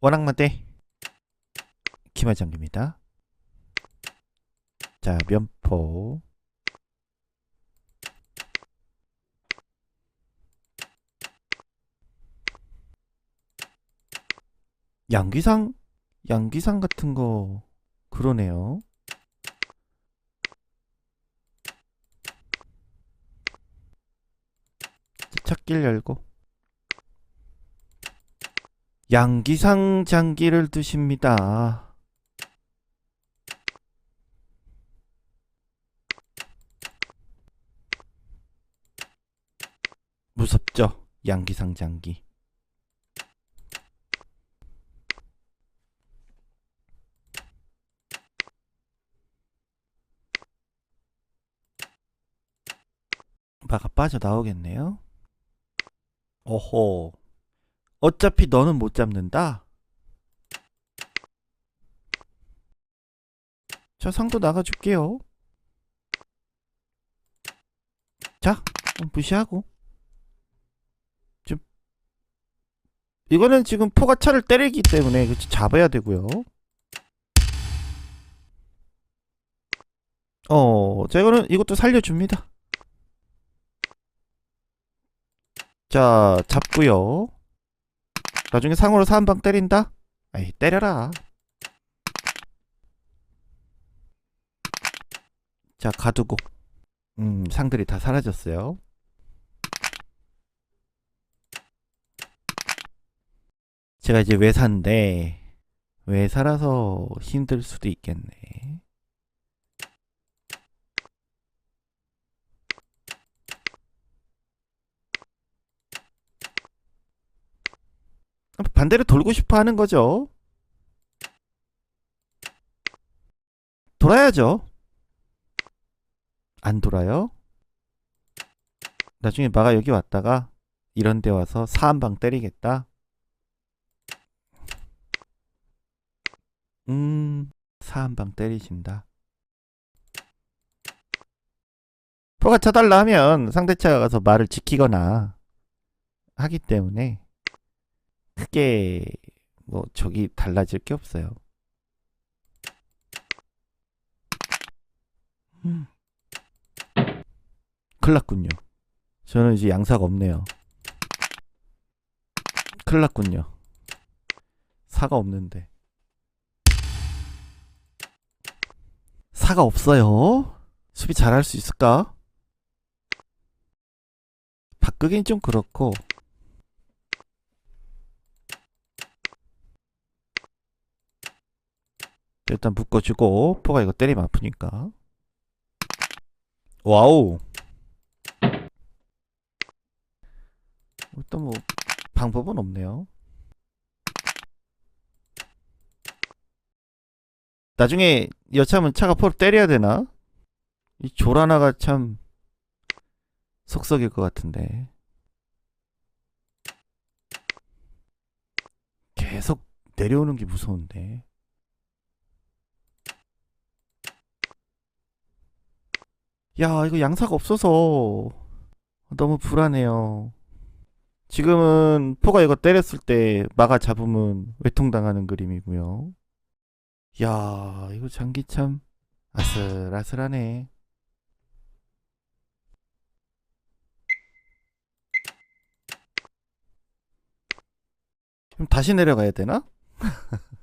원악마대 기마장입니다. 자 면포 양귀상 양귀상 같은 거 그러네요. 찾길 열고 양기상 장기를 두십니다. 무섭죠? 양기상 장기. 마가 빠져 나오겠네요. 오호. 어차피 너는 못 잡는다. 자, 상도 나가줄게요. 자, 무시하고. 좀 이거는 지금 포가 차를 때리기 때문에 잡아야 되고요. 어, 자 이거는 이것도 살려줍니다. 자, 잡고요. 나중에 상으로 사한방 때린다? 아이, 때려라. 자, 가두고. 음, 상들이 다 사라졌어요. 제가 이제 외사인데, 외사라서 힘들 수도 있겠네. 반대로 돌고 싶어 하는 거죠. 돌아야죠. 안 돌아요? 나중에 마가 여기 왔다가 이런 데 와서 사한방 때리겠다. 음, 사한방 때리신다. 포가 쳐달라 하면 상대차가 가서 말을 지키거나 하기 때문에 크게 뭐 저기 달라질 게 없어요. 음. 큰일 났군요. 저는 이제 양사가 없네요. 큰일 났군요. 사가 없는데. 사가 없어요? 수비 잘할 수 있을까? 바꾸긴 좀 그렇고 일단 묶어주고 포가 이거 때리면 아프니까. 와우. 일단 뭐 방법은 없네요. 나중에 여차하면 차가 포를 때려야 되나? 이 조라나가 참 속썩일 것 같은데. 계속 내려오는 게 무서운데 야, 이거 양사가 없어서 너무 불안해요. 지금은 포가 이거 때렸을 때 막아 잡으면 외통당하는 그림이고요. 야, 이거 장기 참 아슬아슬하네. 그럼 다시 내려가야 되나?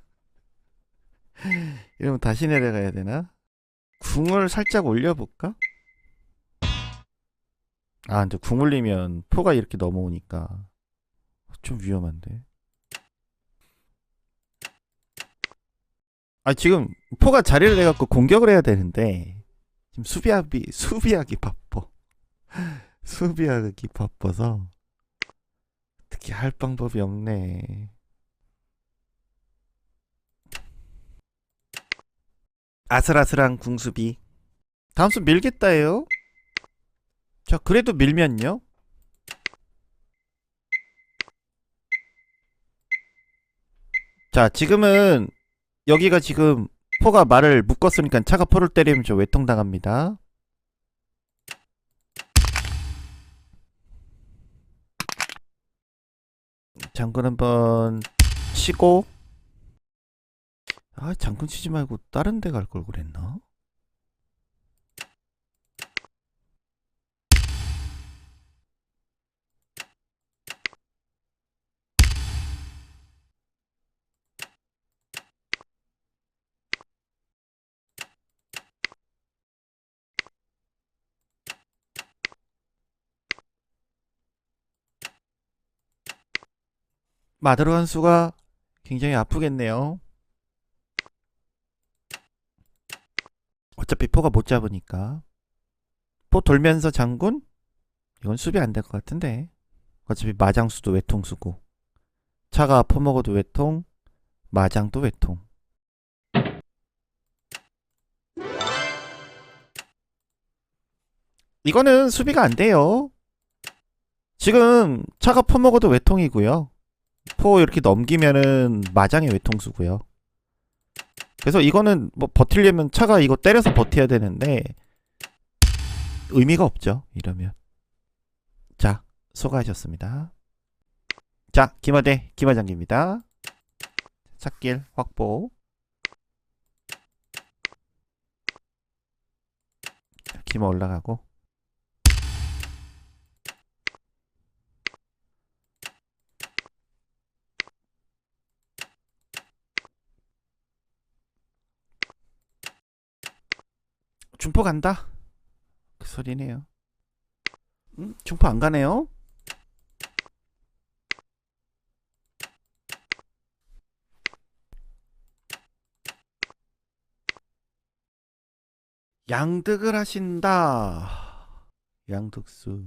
이러면 다시 내려가야 되나? 궁을 살짝 올려볼까? 아, 근데 궁 올리면 포가 이렇게 넘어오니까 좀 위험한데. 아, 지금 포가 자리를 내갖고 공격을 해야 되는데 지금 수비하기 수비하기 바빠. 수비하기 바빠서 특히 할 방법이 없네. 아슬아슬한 궁수비. 다음 수 밀겠다예요. 자, 그래도 밀면요. 자, 지금은 여기가 지금 포가 말을 묶었으니까 차가 포를 때리면 저 외통 당합니다. 장군 한번 치고 아, 장군 치지 말고 다른 데 갈 걸 그랬나? 마드로 한 수가 굉장히 아프겠네요. 어차피 포가 못 잡으니까. 포 돌면서 장군? 이건 수비 안 될 것 같은데. 어차피 마장수도 외통수고. 차가 퍼먹어도 외통, 마장도 외통. 이거는 수비가 안 돼요. 지금 차가 퍼먹어도 외통이고요. 포 이렇게 넘기면은 마장의 외통수고요. 그래서 이거는 뭐 버틸려면 차가 이거 때려서 버텨야 되는데 의미가 없죠. 이러면. 자, 수고하셨습니다. 자, 김하대 김하장기입니다. 찻길 확보. 자, 김하 올라가고. 중포 간다. 그 소리네요. 음, 중포 안 가네요. 양득을 하신다. 양득수.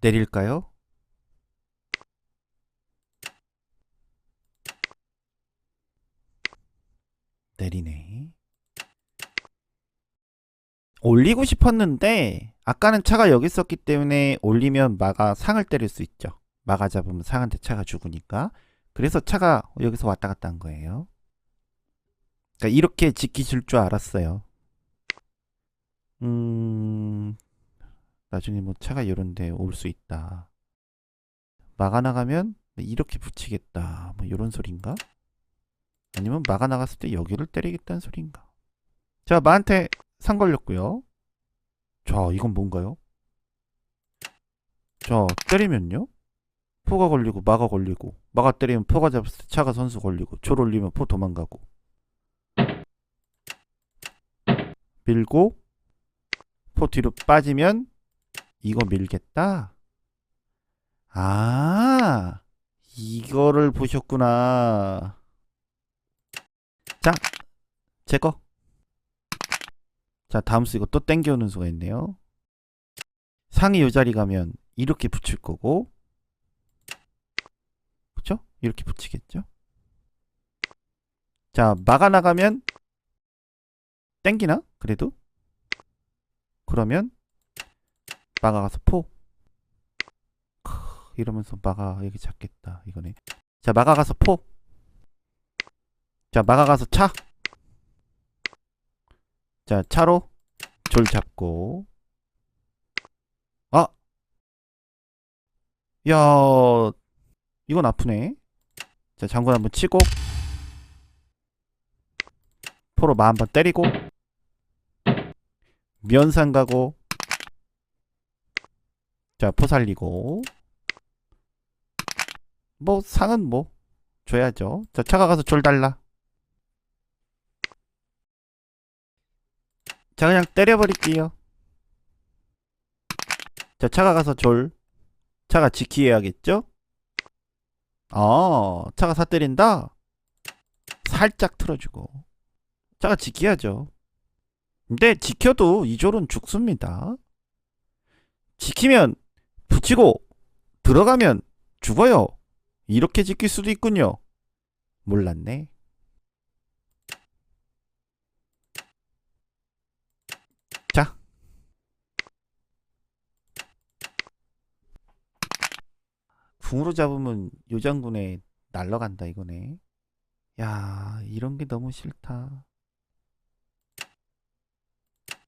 내릴까요? 내리네. 올리고 싶었는데 아까는 차가 여기 있었기 때문에 올리면 마가 상을 때릴 수 있죠. 마가 잡으면 상한테 차가 죽으니까. 그래서 차가 여기서 왔다 갔다 한 거예요. 그러니까 이렇게 지키실 줄 알았어요. 음, 나중에 뭐 차가 이런데 올 수 있다. 마가 나가면 이렇게 붙이겠다. 뭐 이런 소린가? 아니면 마가 나갔을 때 여기를 때리겠다는 소린가? 자, 마한테 상 걸렸고요. 자, 이건 뭔가요? 자, 때리면요? 포가 걸리고 마가 걸리고 마가 때리면 포가 잡았을 때 차가 선수 걸리고 졸 올리면 포 도망가고 밀고 포 뒤로 빠지면 이거 밀겠다. 아, 이거를 보셨구나. 자, 제 거. 자, 다음 수 이거 또 땡겨오는 수가 있네요. 상이 요 자리 가면 이렇게 붙일 거고, 그쵸? 이렇게 붙이겠죠? 자, 막아 나가면 땡기나? 그래도? 그러면 막아가서 포. 크, 이러면서 막아 여기 잡겠다 이거네. 자, 막아가서 포. 자, 막아가서 차. 자, 차로 졸 잡고. 아! 야, 이건 아프네. 자, 장군 한번 치고. 포로 마 한번 때리고. 면상 가고. 자, 포 살리고. 뭐, 상은 뭐, 줘야죠. 자, 차가 가서 졸 달라. 자 그냥 때려버릴게요. 자 차가 가서 졸. 차가 지키해야겠죠? 어 차가 사 때린다? 살짝 틀어주고. 차가 지켜야죠. 근데 지켜도 이 졸은 죽습니다. 지키면 붙이고 들어가면 죽어요. 이렇게 지킬 수도 있군요. 몰랐네 자. 궁으로 잡으면 요장군에 날라간다 이거네. 야, 이런 게 너무 싫다.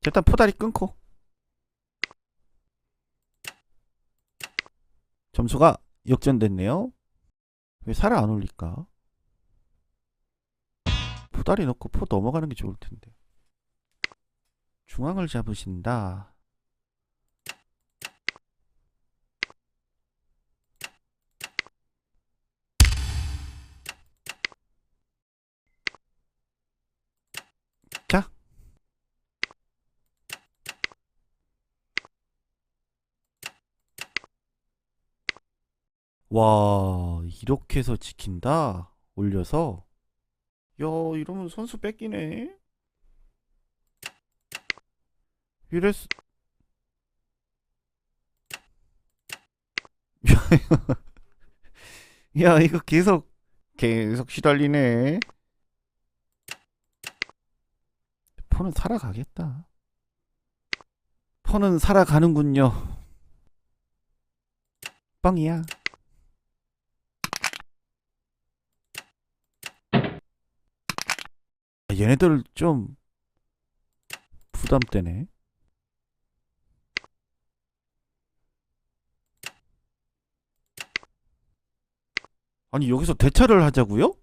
일단 포다리 끊고. 점수가 역전됐네요. 왜 살아 안 올릴까? 보다리 넣고 포 넘어가는 게 좋을 텐데. 중앙을 잡으신다. 자. 와, 이렇게 해서 지킨다? 올려서? 야, 이러면 선수 뺏기네? 이랬어. 야, 이거 계속, 계속 시달리네. 폰은 살아가겠다. 폰은 살아가는군요. 뻥이야. 얘네들 좀 부담되네. 아니 여기서 대차를 하자고요?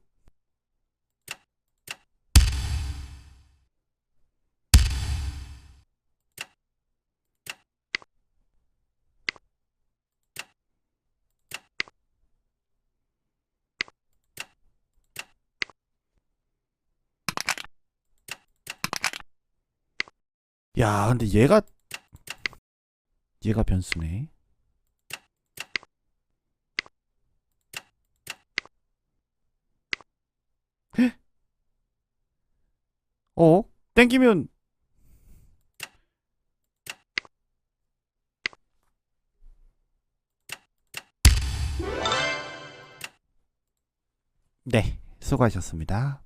야, 근데 얘가 얘가 변수네. 헉? 어? 땡기면 네, 수고하셨습니다.